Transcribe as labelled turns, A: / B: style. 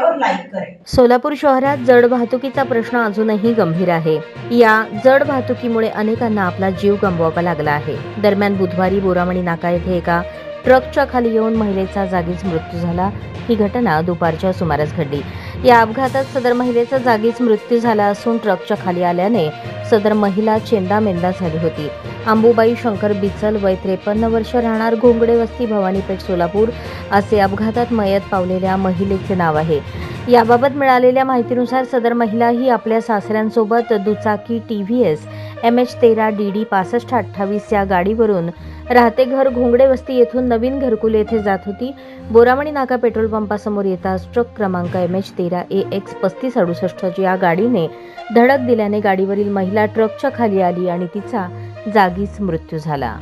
A: करें और लाइक करें
B: सोलापूर शहरात जड वाहतुकीचा प्रश्न अजूनही गंभीर आहे. या जड वाहतुकीमुळे अनेकांना आपला जीव गमवावा लागला आहे. दरम्यान बुधवारी बोरामणी नाका येथे एका ट्रकच्या खाली येऊन महिलेचा जागीच मृत्यू झाला. ही घटना दुपारच्या सुमारास घडली. या अपघातात सदर महिलेचा जागीच मृत्यू झाला असून ट्रकच्या खाली आल्याने सदर महिला चेंदामेंदा झाली होती. अंबुबाई शंकर बिचल वय त्रेपन्न वर्ष राहणार घोंगडे वस्ती भवानीपेठ सोलापूर असे अपघातात मयत पावलेल्या महिलेचे नाव आहे. याबाबत मिळालेल्या माहितीनुसार सदर महिला ही आपल्या सासऱ्यांसोबत दुचाकी T V S M H तेरा डी डी पासष्ट अठ्ठावीस या गाडीवरून राहते घर घोंगडे वस्ती येथून नवीन घरकुल येथे जात होती. बोरामणी नाका पेट्रोल पंपासमोर येताच ट्रक क्रमांक एम एच तेरा ए एक्स पस्तीस अडुसष्ट या गाडीने धडक दिल्याने गाडीवरील महिला ट्रकच्या खाली आली आणि तिचा जागीच मृत्यू झाला.